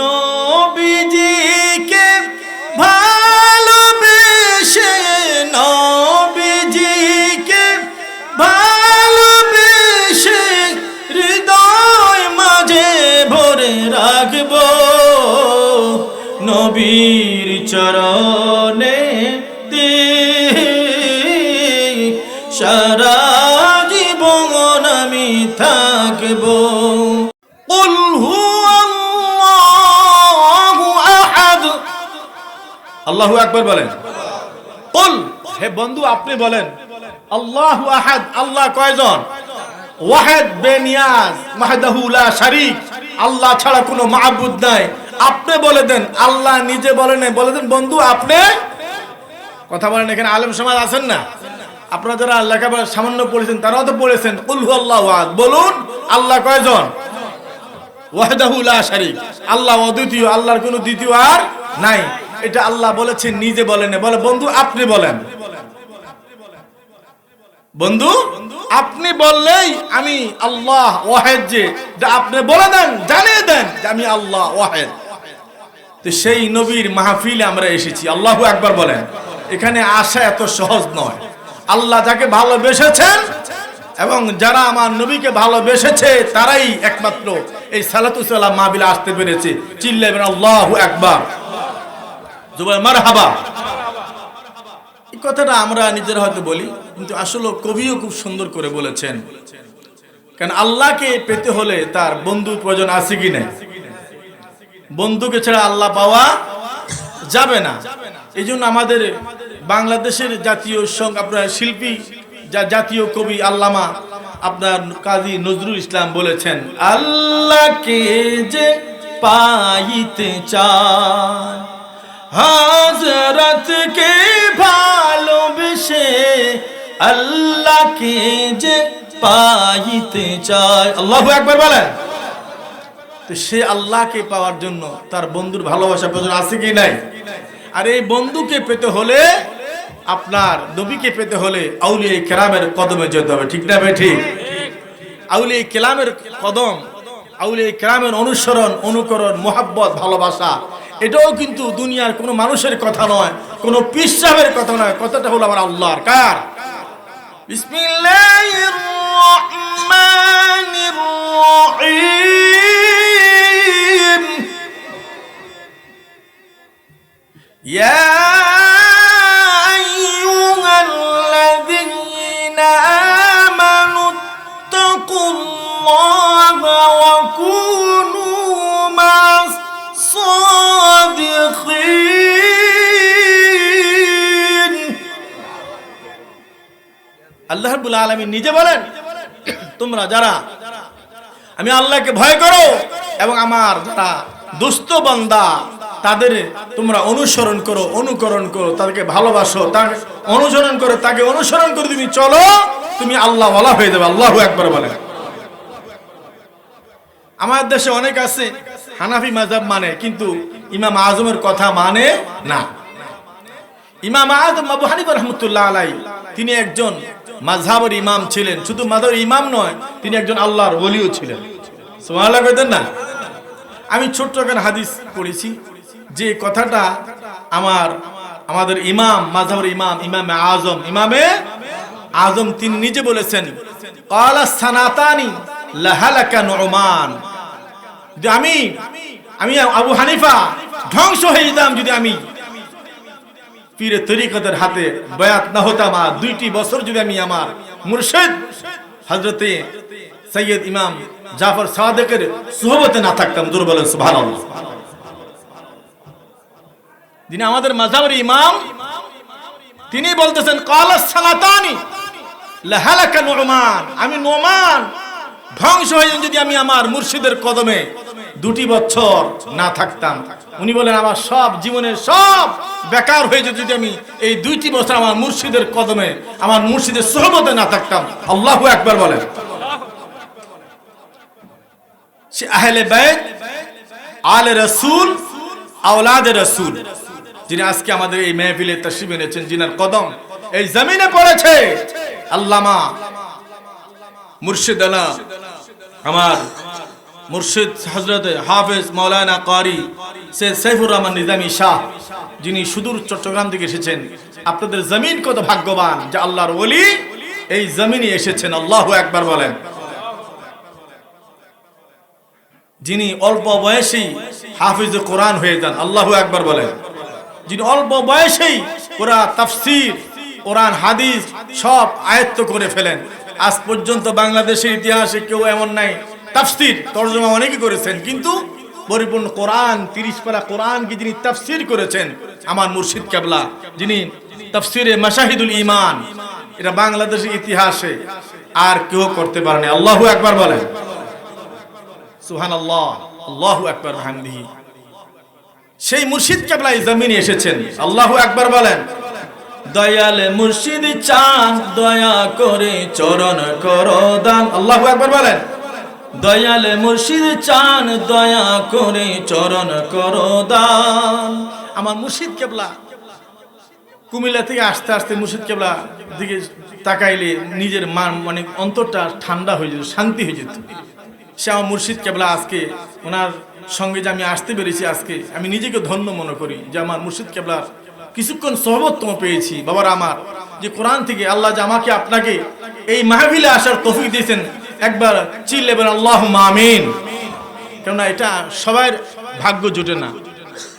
নবীজিকে ভালোবেসে নবীজিকে হৃদয় মাঝে রাখব নবীর চরণ। আল্লাহু আকবার বলেন। কুল, হে বন্ধু, আপনি বলেন, আল্লাহু আহাদ, আল্লাহ কয়জন? ওয়াহেদ, বেনিয়াজ মাহদাহু লা শারিক। আল্লাহ ছাড়া কোনো মাহবুদ নাই। আপনি বলে দেন, আল্লাহ নিজে বলে নাই। বলে দেন, বন্ধু, আপনি কথা বলেন, এখানে আলেম সমাজ আছেন না? আপনারা যারা লেখাপড়া সামান্য পড়েছেন, তারাও তো পড়েছেন। কুল আল্লাহ আল্লাহু বলুন, আল্লাহ কয়জন? ওয়াহদাহু লা শারিক। আল্লাহ অদ্বিতীয়, আল্লাহর কোনো দ্বিতীয় আর নাই। এটা আল্লাহ বলেছেন, নিজে বলেন বলে, বন্ধু, আপনি বলেন। বন্ধু, আপনি বললেই আমি আল্লাহ ওয়াহেদ যে আপনি বলে দেন, জানিয়ে দেন যে আমি আল্লাহ ওয়াহেদ। তো সেই নবীর মাহফিলে আমরা এসেছি। আল্লাহ একবার বলেন। এখানে আসা এত সহজ নয়। আল্লাহ যাকে ভালোবেসেছেন এবং যারা আমার নবীকে ভালোবেসেছে, তারাই একমাত্র এই সালাতুসাল্লাহ মাহবিলে আসতে পেরেছে। চিল্লাবেন আল্লাহ একবার কথাটা আমরা নিজেরা হয়তো বলি, কিন্তু আসলে কবিও খুব সুন্দর করে বলেছেন। কারণ আল্লাহকে পেতে হলে তার বন্ধু প্রয়োজন আছে কি না বন্ধুকে ছাড়া আল্লাহ পাওয়া যাবে না। এই জন্য আমাদের বাংলাদেশের জাতীয় সং আপনার শিল্পী, যা জাতীয় কবি আল্লামা আপনার কাজী নজরুল ইসলাম বলেছেন, আল্লাহকে যে পাইতে চায় হাজরতকে ভালোবেসে আল্লাহকে যে পাইতে চায়। আল্লাহ একবার বলেন। তো সে আল্লাহকে পাওয়ার জন্য তার বন্ধুর ভালোবাসা প্রয়োজন আছে কি নাই? আর এই বন্ধুকে পেতে হলে আপনার নবীকে পেতে হলে আউলিয়া কেরামের কদমে যেতে হবে, ঠিক না ভাই? ঠিক। আউলিয়া কেলামের কদম আউলিয়া কেরামের অনুসরণ, অনুকরণ, মোহাব্বত, ভালোবাসা এটাও কিন্তু দুনিয়ার কোনো মানুষের কথা নয়, কোনো পিসাবের কথা নয়। কথাটা হলো আমার আল্লাহর। কার? বিসমিল্লাহির রহমানির রহিম। ইয়া আল্লাহ আলামিন নিজে বলেন, তোমরা যারা আমি আল্লাহকে ভয় করো এবং আমার যারা দুস্থ বান্দা, তাদের তোমরা অনুসরণ করো, অনুকরণ করো, তাদেরকে ভালোবাসো তাকে অনুসরণ করো, তাকে অনুসরণ করে তুমি চলো, তুমি আল্লাহ বলা হয়ে যাবে। আল্লাহ একবার বলে। আমার দেশে অনেক আছে হানাফি মাজাব মানে কিন্তু ইমাম আজমের কথা মানে না। ইমাম আজম আবু হানিফা রহমতুল্লাহ আলাই তিনি একজন মাঝহাবের ইমাম ছিলেন। শুধু মাধবের ইমাম নয়, তিনি একজন আল্লাহর ওলিও ছিলেন। না? আমি ছোট্ট একটা হাদিস পড়েছি, যে কথাটা আমার, আমাদের ইমাম মাঝহাবের ইমাম, ইমামে আজম ইমামে আজম তিনি নিজে বলেছেন, কালা সানাতানি লাহালাকা নুমান। যে আমি আমি আবু হানিফা ধ্বংস হয়ে যেতাম, যদি আমি পীরে তরিকতের হাতে বয়াত না হতাম আর দুইটি বছর যদি আমি আমার মুর্শিদ হজরতে সৈয়দ ইমাম জাফর সাদেকের সোহবতে না থাকতাম দুর্বল সুবহানাল্লাহ। যিনি আমাদের মাযহাবের ইমাম, তিনি বলতেছেন কালাস সালাতানি লাহালাকা নুমান। আমি নোমান, ধ্বংস হয়ে যদি আমি আমার মুর্শিদের কদমে দুটি বছর না থাকতাম। উনি বলেন, আমার সব জীবনের সব বেকার হয়ে যেত যদি আমি এই দুইটি বছর আমার মুর্শিদের কদমে, আমার মুর্শিদের সহবতে না থাকতাম। আল্লাহ একবার বলেন। সে রসুল, আওলাদে রসুল, যিনি আজকে আমাদের এই কদম এই জমিনে পড়েছে। আমার মুর্শিদ হজরত হাফেজ মৌলানা কারি সে সৈফুর রহমান নিজামী শাহ, যিনি সুদূর চট্টগ্রাম থেকে এসেছেন। আপনাদের জমিন কত ভাগ্যবান যে আল্লাহর ওলি এই জমিনে এসেছেন। আল্লাহ একবার বলেন। যিনি অল্প বয়সেই হাফিজ কোরআন হয়ে যান, আল্লাহু একবার বলেন। যিনি অল্প বয়সেই ওরা তাফসির, কোরআন, হাদিস সব আয়ত্ত করে ফেলেন। আজ পর্যন্ত বাংলাদেশের ইতিহাসে কেউ এমন নাই তাফসির, তর্জমা অনেকে করেছেন, কিন্তু পরিপূর্ণ কোরআন, তিরিশ পারা কোরআনকে যিনি তাফসির করেছেন, আমার মুর্শিদ কেবলা, যিনি তাফসিরে মাসাহিদুল ইমান এটা বাংলাদেশের ইতিহাসে আর কেউ করতে পারেনি। আল্লাহু একবার বলেন। সুহান আল্লাহ আল্লাহু একবার হামদিহি সেই মুর্শিদ কেবলা জমিনে এসেছেন। আল্লাহু একবার বলেন, দয়াল মুর্শিদ চান দয়া করে চরণ করো দান। আল্লাহু একবার বলেন দয়াল মুর্শিদ চান, দয়া করে চরণ করো দান। আমার মুর্শিদ কেবলা। কুমিল্লা থেকে আস্তে আস্তে মুর্শিদ কেবলা দিকে তাকাইলে নিজের মান মানে অন্তরটা ঠান্ডা হয়ে যেত, শান্তি হয়ে যেত। সে আমার মুর্শিদ কেবলা আজকে, ওনার সঙ্গে যে আমি আসতে পেরেছি আজকে, আমি নিজেকে ধন্য মনে করি যে আমার মুর্শিদ কেবলার কিছুক্ষণ সহবত্তম পেয়েছি। বাবার আমার, যে কোরআন থেকে আল্লাহ যে আমাকে আপনাকে এই মাহফিলে আসার তফিক দিয়েছেন একবার চিল্লেবেন আল্লাহ মামিন কেননা এটা সবার ভাগ্য জুটে না।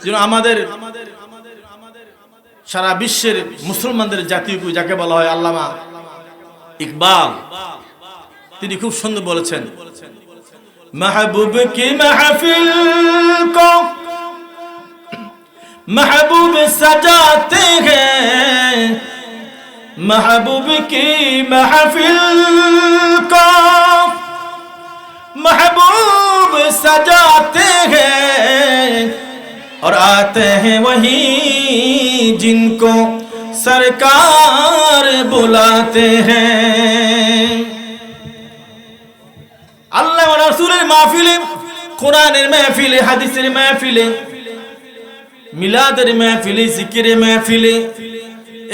যেন আমাদের, সারা বিশ্বের মুসলমানদের জাতীয় কবি যাকে বলা হয় আল্লামা ইকবাল, তিনি খুব সুন্দর বলেছেন মাহবুব কি মাহফিল কো, মাহবুব সাজাতে হ্যাঁ محبوب کی محفل کو محبوب سجاتے ہیں اور آتے ہیں وہی جن کو سرکار بلاتے ہیں۔ اللہ و رسول محفل، قرآن محفل، حدیث محفل، میلاد محفل، ذکر محفل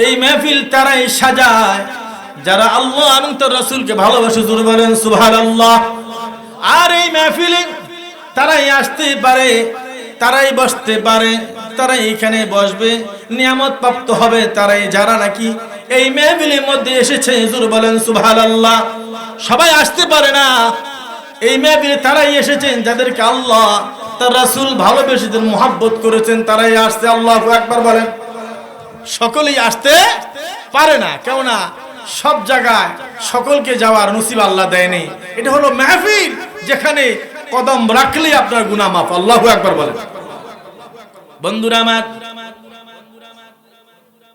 এই মেহফিল তারাই সাজায়। যারা আল্লাহ এবং তার রাসূলকে ভালোবাসে, জোরে বলেন সুহার আল্লাহ আর এই মাহফিলে তারাই আসতে পারে, তারাই বসতে পারে, তারাই এখানে বসবে। নিয়ামত প্রাপ্ত হবে তারাই। যারা নাকি এই মেহবিলের মধ্যে এসেছে, জোর বলেন, সুবহানাল্লাহ। সবাই আসতে পারে না। এই মেহবিলে তারাই এসেছেন যাদেরকে আল্লাহ, তার রাসূল ভালোবেসেছেন মোহাব্বত করেছেন, তারাই আসতে আল্লাহ একবার বলেন। সকলেই আসতে পারে না। কেননা সব জায়গায় সকলকে যাওয়ার নসিব আল্লাহ দেয়নি। এটা হলো মেহফিল যেখানে কদম রাখলে আপনার গুনাহ মাফ। আল্লাহ একবার বলেন। বন্ধুরা আমার,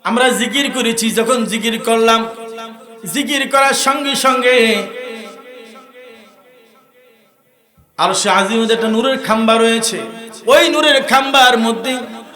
আমরা জিকির করেছি, যখন জিকির করলাম, জিকির করার সঙ্গে সঙ্গে আর সে আজিমে একটা নূরের খাম্বা রয়েছে। ওই নূরের খাম্বার মধ্যে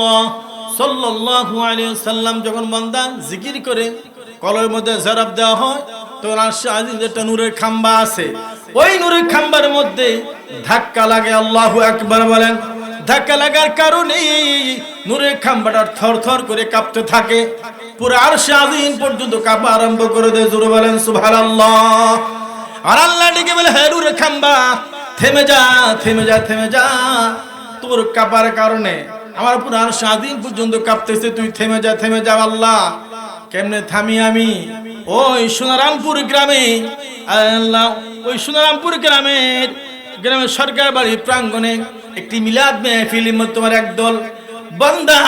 রাসূলুল্লাহ সাল্লাল্লাহু আলাইহি সাল্লাম যখন বান্দা জিকির করে, কলের মধ্যে দেওয়া হয় নূরের খাম্বা আছে। ওই নূরের খাম্বার মধ্যে ধাক্কা লাগে বলেন। ধাক্কা লাগার কারণে নূরের খাম্বাটা থর থর করে কাঁপতে থাকে। পুরো আরশে আজিম পর্যন্ত কাঁপা আরম্ভ করে দেয়, জোরে বলেন, সুবহানাল্লাহ। আর আল্লাহ ডেকে বলে হ্যাঁ নূরের খাম্বা, থেমে যা থেমে যা থেমে যা। তোর কাঁপার কারণে আমার পুরো আর স্বাধীন পর্যন্ত কাঁপতেছে, তুই থেমে যা থেমে যা, আল্লাহ। কেমনে থামি আমি? ওই সোনারামপুর গ্রামে, আল্লাহ, ওই সোনারামপুর গ্রামের গ্রামের সরকার বাড়ি প্রাঙ্গণে একটি মিলাদ মেহফিলের মধ্যে তোমার একদল বান্দা।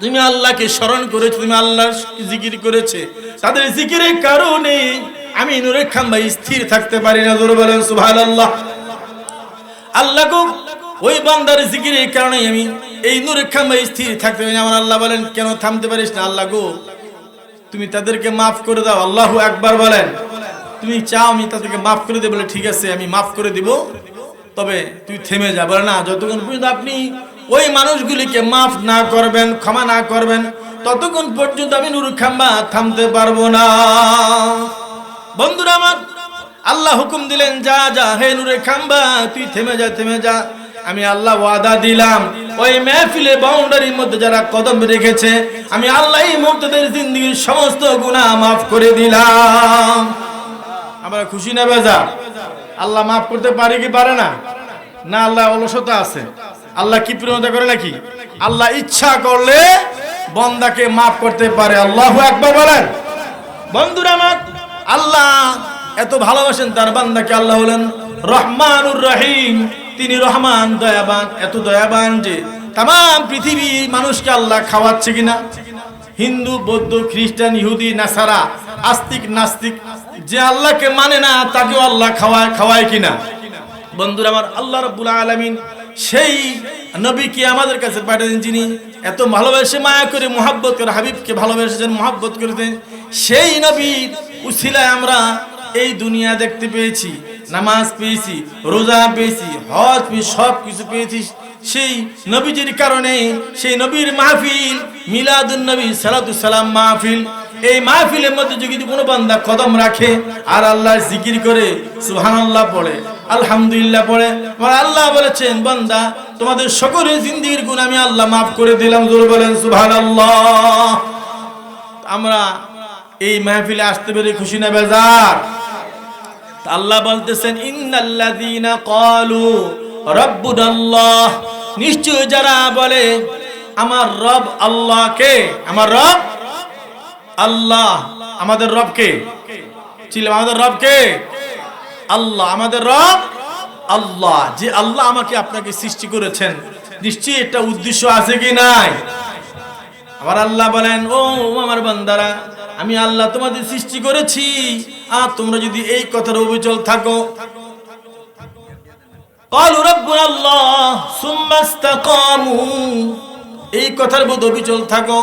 তুমি আল্লাহকে স্মরণ করেছ, তুমি আল্লাহর জিকির করেছে। তাদের জিকিরের কারণে আমি নূরের খাম্বা স্থির থাকতে পারি না বলেন সুবহানাল্লাহ। আল্লাহ গো ওই বান্দার জিকিরের কারণে আমি এই নূরের খাম্বা স্থির থাকতে পারি আমার আল্লাহ বলেন, কেন থামতে পারিস না আল্লাহ গো? তুমি তাদেরকে মাফ করে দাও, আল্লাহ একবার বলেন। তুমি চাও আমি তাদেরকে মাফ করে দেবো বলে, ঠিক আছে, আমি মাফ করে দিব। তবে তুই থেমে যা। বলে, না, যতক্ষণ পর্যন্ত আপনি ওই মানুষগুলিকে মাফ না করবেন, ক্ষমা না করবেন, ততক্ষণ পর্যন্ত আমি নুর খাম্বা থামতে পারব না। বন্ধুরা আমার, আল্লাহ হুকুম দিলেন, যা যা, হে নুরে খাম্বা, তুই থেমে যা থেমে যা। আমি আল্লাহ ওয়াদা দিলাম। ওই মেহফিলে বাউন্ডারির মধ্যে যারা কদম রেখেছে, আমি আল্লাহ মুহূর্তে জিন্দগির সমস্ত গুনাহ মাফ করে দিলাম। আমরা খুশি না বেজা? আল্লাহ মাফ করতে পারে কি পারে না? না, আল্লাহ অলসতা আছে। আল্লাহ কি প্রিয়তা করে নাকি? আল্লাহ ইচ্ছা করলে বন্দাকে মাফ করতে পারে। আল্লাহ একবার বলেন। বন্ধুরা আমার, আল্লাহ এত ভালোবাসেন তার বান্দাকে, আল্লাহ হলেন রহমানুর রহিম। তিনি রহমান, দয়াবান, এত দয়াবান যে তাম পৃথিবী মানুষকে আল্লাহ খাওয়াচ্ছে কিনা? হিন্দু, বৌদ্ধ, খ্রিস্টান, ইহুদি, নাসারা, আস্তিক, নাস্তিক, যে আল্লাহকে মানে না, তাকেও আল্লাহ খাওয়ায় খাওয়ায় কিনা? বন্ধুরা আমার আল্লাহ রব্বুল আলামিন সেই নবীকে আমাদের কাছে পাঠিয়েছেন যিনি এত ভালোবেসে মায়া করে, মোহাব্বত করে, হাবিবকে ভালোবেসেছেন, মোহাব্বত করেছেন, সেই নবীর উসিলায় আমরা এই দুনিয়া দেখতে পেয়েছি। নামাজ পেয়েছি, রোজা পেয়েছি, হজ পেয়েছি সব কিছু পেয়েছি সেই নবীজির কারণে, সেই নবীর মাহফিল, মিলাদুন নবী সালাম মাহফিল, এই মাহফিলের মধ্যে যদি কোনো বান্দা কদম রাখে, আর আল্লাহ জিকির করে, সুবহানাল্লাহ পড়ে আলহামদুলিল্লাহ পড়ে আমার আল্লাহ বলেছেন, বান্দা, তোমাদের সকলের জিন্দিগির গুণ আমি আল্লাহ মাফ করে দিলাম, জোর বলেন, সুবহানাল্লাহ। আমরা এই মাহফিলে আসতে পেরে খুশি না, বেজার। আল্লাহ বলতেছেন, ইন্নাল্লাযীনা ক্বালু রাব্বুনাল্লাহ। নিশ্চয় যারা বলে, আমার রব আল্লাহ কে আমার রব আল্লাহ। আমাদের রব কে ছিল আমাদের রব কে আল্লাহ, আমাদের রব আল্লাহ। যে আল্লাহ আমাকে আপনাকে সৃষ্টি করেছেন, নিশ্চয়ই একটা উদ্দেশ্য আছে কি নাই? আবার আল্লাহ বলেন ও আমার বান্দারা আমি আল্লাহ তোমাদের সৃষ্টি করেছি। আর তোমরা যদি এই কথার অবিচল থাকো। এই কথার বোধ অবিচল থাকো।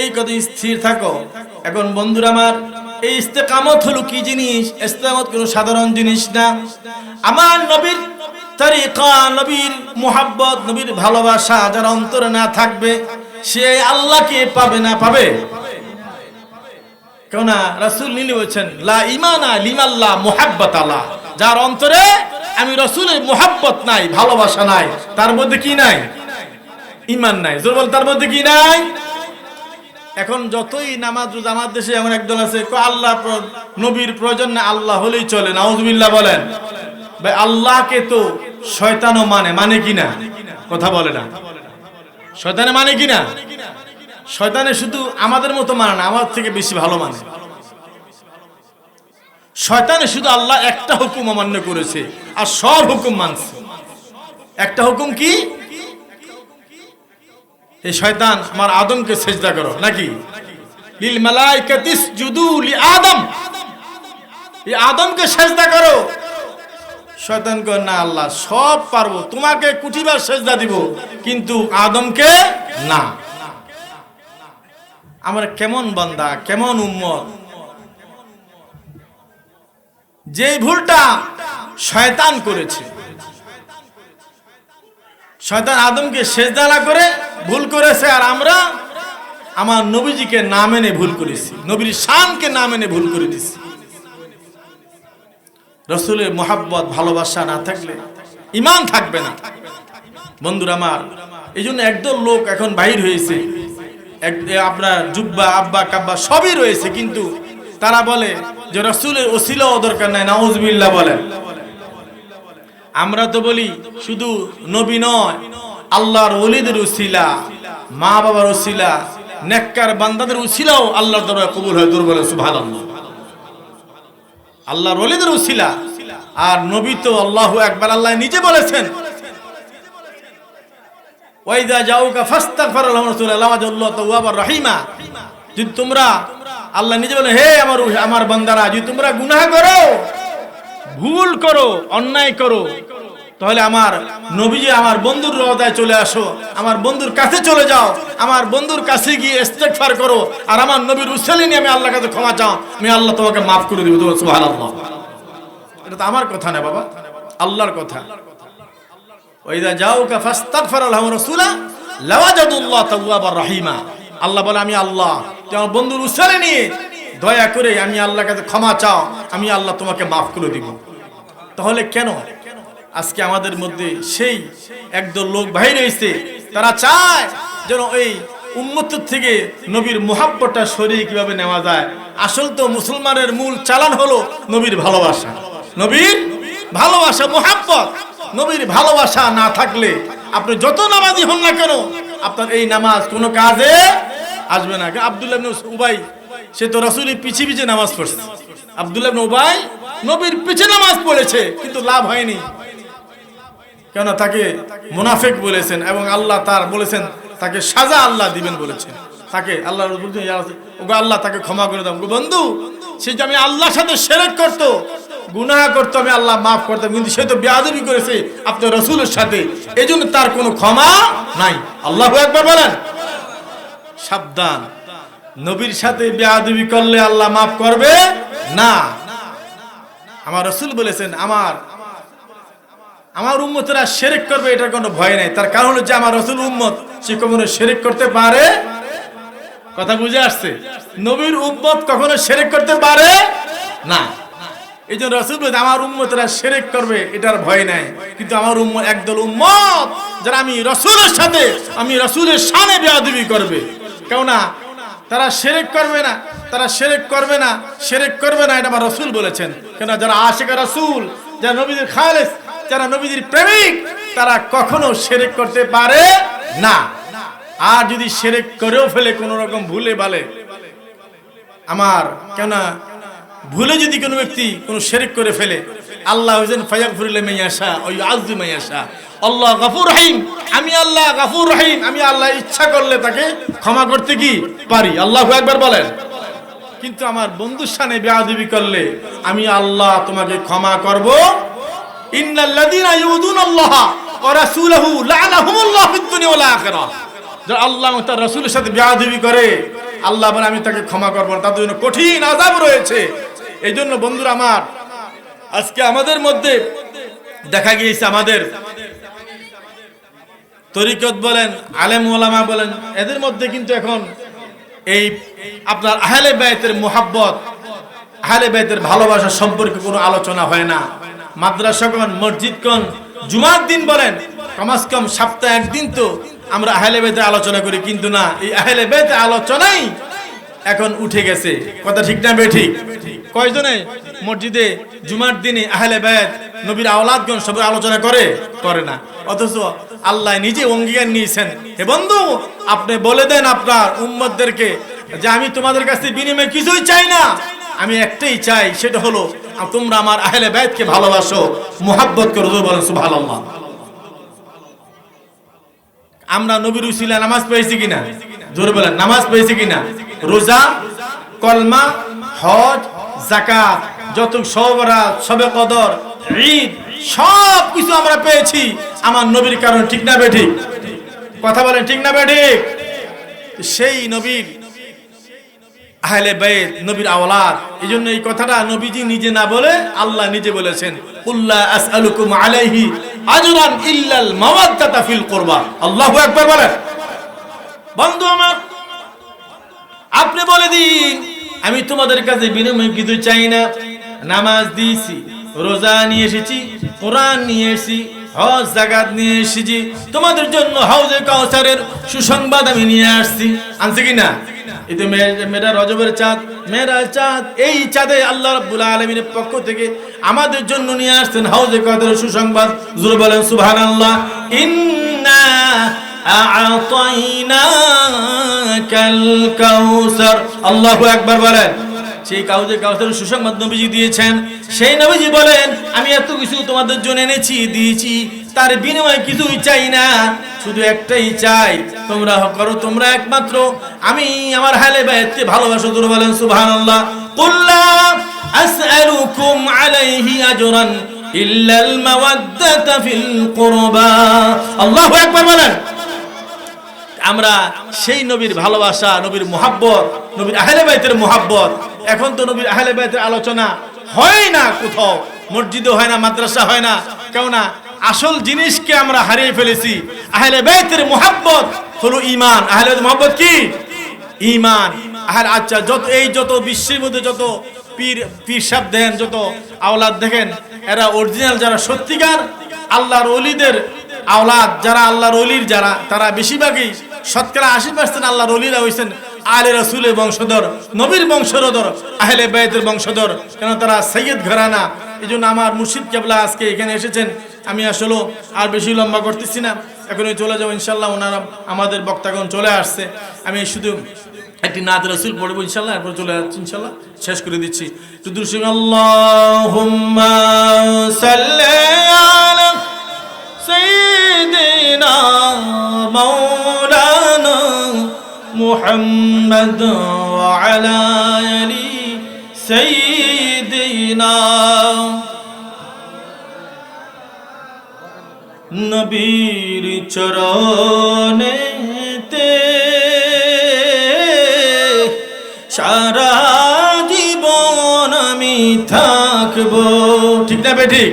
এই কথা স্থির থাকো। এখন বন্ধুরা আমার, এই ইস্তেকামত হলো কি জিনিস? ইস্তেকামত কোনো সাধারণ জিনিস না। আমার নবীর তরিকা, নবীর মোহাব্বত, নবীর ভালোবাসা যার অন্তরে না থাকবে, সে আল্লাহকে পাবে না পাবে। কেননা রাসূল নীলি বলছেন, লা ইমানা লিমাল্লাহ মুহাব্বত আল্লাহ যার অন্তরে আমি রসুলের মোহাব্বত নাই, ভালোবাসা নাই, তার মধ্যে কি নাই? ইমান নাই। জোর বল তার মধ্যে কি নাই? এখন যতই নামাজ রোজা আমার দেশে এমন একদল আছে আল্লাহ নবীর প্রয়োজন না আল্লাহ হলেই চলে, নাউজুবিল্লাহ বলেন। ভাই, আল্লাহকে তো শয়তানও মানে মানে কি না? কথা বলে না। শয়তানে মানে কি না? শয়তানে শুধু আমাদের মতো মানে না, আমার থেকে বেশি ভালো মানে। শয়তানে শুধু আল্লাহ একটা হুকুম অমান্য করেছে, আর সব হুকুম মানছে। একটা হুকুম কি? এই শয়তান, আমার আদমকে সেজদা করো, নাকি? লিল মালাইকাতিস জুদু লি আদম। এই আদমকে সেজদা করো। শয়তান কর না আল্লাহ, সব পারব, তোমাকে কুটিবার সেজদা দিব, কিন্তু আদমকে না। আমরা কেমন বান্দা, কেমন উম্মত? যে ভুলটা শয়তান করেছে। শয়তান আদমকে না করে ভুল করেছে আর আমরা আমার নবীজিকে না মেনে ভুল করেছি। নবীর শানকে না মেনে ভুল করে দিছি। রসুলের মোহাব্বত, ভালোবাসা না থাকলে ইমান থাকবে না। বন্ধুরা আমার, এই জন্য একদল লোক এখন বাহির হয়েছে। এক- আপনার জুব্বা, আব্বা, কাব্বা সবই রয়েছে, কিন্তু তারা বলে যে রসুলের ওসিলাও দরকার নাই নাউজবিল্লা বলেন। আমরা তো বলি শুধু নবী নয়, আল্লাহর ওলিদের উসিলা মা বাবার উসিলা নেককার বান্দাদের উসিলাও আল্লাহর দরবারে কবুল হয়, দুর্বল সুবহানাল্লাহ। আল্লাহর ওলিদের উসিলা আর নবী তো আল্লাহ একবার আল্লাহ নিজে বলেছেন ওয়াইদা জাউকা ফাস্তাগফির লাহুম রাসূলুল্লাহ ওয়াজাল্লাহু তাওয়াবার রহিমা। যদি তোমরা আল্লাহ নিজে বলেন, হে আমার আমার বান্দারা, যদি তোমরা গুনাহ করো, ভুল করো, অন্যায় করো, তাহলে আমার নবীজি আমার বন্ধুর রওদায় চলে আসো, আমার বন্ধুর কাছে চলে যাও, আমার বন্ধুর কাছে গিয়ে ইস্তেগফার করো, আর আমার নবীর উসলি নিয়ে আমি আল্লাহর কাছে ক্ষমা চাও, আমি আল্লাহ তোমাকে মাফ করে দেব সুবহানাল্লাহ। এটা তো আমার কথা না বাবা, আল্লাহর কথা। ওইদা যাও জাউকা ফাস্তাগফির লাহুম রাসূলা, লাওয়াজাদুল্লাহ তাওয়াবার রহিমা। আল্লাহ বলে, আমি আল্লাহ তোমার বন্ধুর উসলে নিয়ে দয়া করে আমি আল্লাহর কাছে ক্ষমা চাও, আমি আল্লাহ তোমাকে মাফ করে দিব। তাহলে কেন? আজকে আমাদের মধ্যে সেই একদল লোক বাইরে এসে তারা চায় যেন এই উম্মতের থেকে নবীর মোহাব্বতটা সরিয়ে কীভাবে নেওয়া যায়। আসল তো মুসলমানের মূল চালান হলো নবীর ভালোবাসা। নবীর ভালোবাসা, মোহাব্বত। নবীর ভালোবাসা না থাকলে আপনি যত নামাজি হন না কেন, আপনার এই নামাজ কোনো কাজে আসবে না। আবদুল্লাহ উবাই, সে তো রসুলের পিছে পিছে নামাজ পড়ছে। আব্দুল্লাহ উবাই নবীর পিছে নামাজ পড়েছে, কিন্তু লাভ হয়নি। কেন তাকে মুনাফেক বলেছেন এবং আল্লাহ তার বলেছেন, তাকে সাজা আল্লাহ দিবেন বলেছেন। তাকে আল্লাহ ওগো আল্লাহ তাকে ক্ষমা করে দাও। বন্ধু, সে যে আমি আল্লাহর সাথে সেরেক করতো গুনাহ করতো আমি আল্লাহ মাফ করতাম কিন্তু সে তো বেয়াদবি করেছে আপনার রসুলের সাথে। এই জন্য তার কোনো ক্ষমা নাই। আল্লাহ একবার বলেন। সাবধান। নবীর সাথে বেয়াদবি করলে আল্লাহ মাফ করবে না। আমার রসুল বলেছেন, আমার আমার উম্মতরা সেরেক করবে, এটার কোনো ভয় নাই। তার কারণ যে আমার রসুল উম্মত, সে কখনো সেরেক করতে পারে? কথা বুঝে আসছে। নবীর উম্মত কখনো সেরেক করতে পারে না। এই জন্য রসুল বলেছে, আমার উম্মতরা সেরেক করবে, এটার ভয় নাই। কিন্তু আমার উম্মত একদল উম্মত, যারা আমি রসুলের সাথে, আমি রসুলের সামনে বেয়াদবি করবে। কেননা তারা সেরেক করবে না, তারা সেরেক করবে না সেরেক করবে না, এটা আমার রসুল বলেছেন। কেন যারা আশেখা রসুল, যারা নবীদের খালেস, যারা নবীদের প্রেমিক, তারা কখনো সেরেক করতে পারে না। আর যদি সেরেক করেও ফেলে কোন রকম ভুলে বালে, আমার কেন ভুলে যদি কোনো ব্যক্তি কোনো সেরেক করে ফেলে, আল্লাহ হোসেন ফায়াকফুরুল্লাহ মাইয়াশা ওই আজদু মাইয়াশা আল্লাহ গাফুর রহিম। আমি আল্লাহ গাফুর রহিম। আমি আল্লাহ ইচ্ছা করলে তাকে ক্ষমা করতে কি পারি? আল্লাহ একবার বলেন। কিন্তু আমার বন্ধুর সামনে বেয়াদবি করলে আমি আল্লাহ তোমাকে ক্ষমা করব। ইউযুনাল্লাহ ওয়া আল্লাহ সাথে করে, আল্লাহ বলে আমি তাকে ক্ষমা করব তাদের জন্য কঠিন আযাব রয়েছে। এই জন্য বন্ধুরা আমার, আজকে আমাদের মধ্যে দেখা গিয়েছে আমাদের। তরিকত বলেন, আলেম ওলামা বলেন, এদের মধ্যে কিন্তু এখন এই আপনার আহলে বাইতের মোহাব্বত, আহলে বাইতের ভালোবাসা সম্পর্কে কোনো আলোচনা হয় না। মাদ্রাসাগণ, মসজিদগণ, জুমার দিন বলেন, কমাস কম সপ্তাহে একদিন তো আমরা আহলে বাইতের আলোচনা করি, কিন্তু না, এই আহলে বাইতের আলোচনাই এখন উঠে গেছে। কথা ঠিক না বে ঠিক? কয়জনে মসজিদে জুমার দিনে আহলে বাইত নবীর আওলাদগণ সব আলোচনা করে? করে না। অথচ আল্লাহ নিজে অঙ্গীকার নিয়েছেন। হে বন্ধু, আপনি বলে দেন আপনার উম্মতদেরকে যে আমি তোমাদের কাছে বিনিময়ে কিছুই চাই না। আমি একটাই চাই, সেটা হলো তোমরা আমার আহলে বাইতকে ভালোবাসো, মোহাব্বত করো, জোরে বলেন, সুবহানাল্লাহ। আমরা নবীর উসিলা নামাজ পেয়েছি কিনা? জোরে বলেন, নামাজ পেয়েছি কিনা? রোজা, কলমা, হজ জাকাত যত সবরাত সবে কদর, ঈদ সব কিছু আমরা পেয়েছি। আমার নবীর কারণ ঠিক না বে ঠিক? কথা বলেন ঠিক না বে ঠিক? সেই নবীর আহলে বাইত, নবীর আওলাদ এই জন্য এই কথাটা নবীজি নিজে না বলে আল্লাহ নিজে বলেছেন। কুল্লা আসআলুকুম আলাইহি আজরান ইল্লাল মাওয়াদ্দাতা ফিল কুরবা আল্লাহু আকবার বলেন। বন্ধু আমার আপনি বলে দিন, আমি তোমাদের কাছে বিনিময় কিছু চাই না। নামাজ দিয়েছি, রোজা নিয়ে এসেছি, কোরআন নিয়ে এসেছি, হজ জাগাত নিয়ে এসেছি। তোমাদের জন্য হাউজে কাউসারের সুসংবাদ আমি নিয়ে আসছি। আনছি কি না? এই মেয়েরা রজবের চাঁদ, মেয়েরা চাঁদ, এই চাঁদে আল্লাহ রাব্বুল আলামিনের পক্ষ থেকে আমাদের জন্য নিয়ে আসছেন হাউজে কাউসারের সুসংবাদ। জুড়ে বলেন সুবহানাল্লাহ। ইন্না আল্লাহু আকবার বলেন সেই কাউসার দিয়েছেন। সেই বলেন, আমি এত কিছু তোমাদের জন্য এনেছি, দিয়েছি। তার বিনিময়ে কিছুই চাই না। শুধু একটাই চাই। তোমরা করো, তোমরা একমাত্র। আমি আমার হালে বাইতকে ভালোবাসো তোর বলেন, সুবহানাল্লাহ। কুল্লা আসআলুকুম আলাইহি আজরান ইল্লাল মাওয়াদ্দাতা ফিল কুরবা। আল্লাহু আকবার বলেন। আমরা সেই নবীর ভালোবাসা, নবীর মোহাব্বত, নবীর আহলে বাইতের মোহাব্বত। এখন তো নবীর আহলে বাইতের আলোচনা হয় না কোথাও। মসজিদও হয় না, মাদ্রাসা হয় না। কেননা আসল জিনিসকে আমরা হারিয়ে ফেলেছি। আহলে বাইতের মোহাব্বত হলো ইমান আহলে মোহাব্বত কি? ইমান আর আচ্ছা যত এই যত বিশ্বের মধ্যে যত পীর পীর সাহেব দেন যত আওলাদ দেখেন, এরা অরিজিনাল যারা সত্যিকার আল্লাহর অলিদের আওলাদ, যারা আল্লাহর অলির যারা, তারা বেশিরভাগই শতকরা আশি পার্সেন্ট আল্লাহ অলিরা হয়েছেন আলে রসুলের বংশধর, নবীর বংশধর, আহলে বেতের বংশধর। কেন তারা সৈয়দ ঘরানা? এই জন্য আমার মুর্শিদ কেবলা আজকে এখানে এসেছেন। আমি আসলে আর বেশি লম্বা করতেছি না। এখনই চলে যাব ইনশাল্লাহ ওনারা আমাদের বক্তাগণ চলে আসছে। আমি শুধু একটি নাদ রসুল পড়ব ইনশাল্লাহ এরপর চলে যাচ্ছি ইনশাল্লাহ শেষ করে দিচ্ছি। শুধু محمد وعلى آل سيدنا নবীর চরণেতে সারা জীবন আমি থাকবো ঠিক না বে ঠিক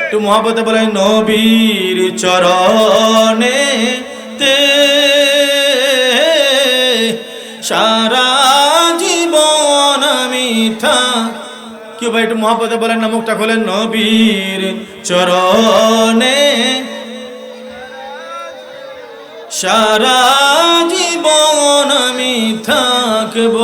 একটু মহাপতে বলে নবীর চরণে তে সারা জীবন মিঠা কেউ ভাই একটু মহাপদে বলেন না, মুখটা খোলেন নবীর চরণে। সারা জীবন আমি থাকব।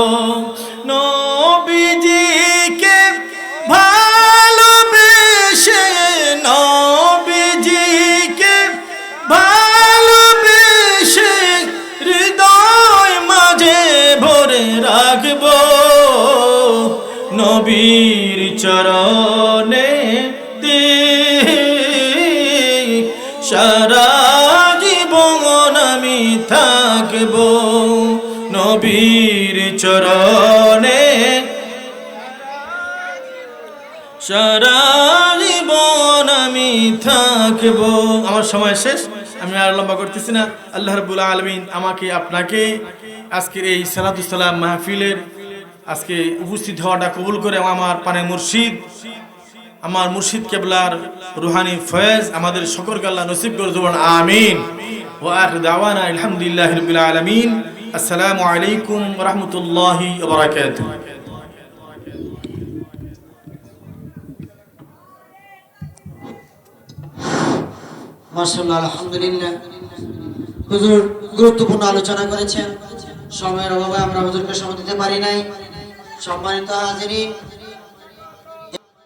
সারা জীবন আমি থাকব। আমার সময় শেষ, আমি আর লম্বা করতেছি না। আল্লাহ রবুল আলমিন আমাকে, আপনাকে আজকের এই সালাতুসাল্লাম মাহফিলের আজকে উপস্থিত হওয়াটা কবুল করে আমার পানে মুর্শিদ, আমার মুর্শিদ কেবলার রুহানি ফয়েজ, আমাদের সকলকে আল্লাহ নসিব করে দেবেন, আমিন। ও আখ দাওয়ানা আলহামদুলিল্লাহ রবিল আলমিন। আসসালামু আলাইকুম রহমতুল্লাহি বারাকাতুহ। মার্শাল্লাহ আলহামদুলিল্লাহ। হুজুর গুরুত্বপূর্ণ আলোচনা করেছেন। সময়ের অভাবে আমরা হুজুরকে সময় দিতে পারি নাই। সম্মানিত হাজিরিন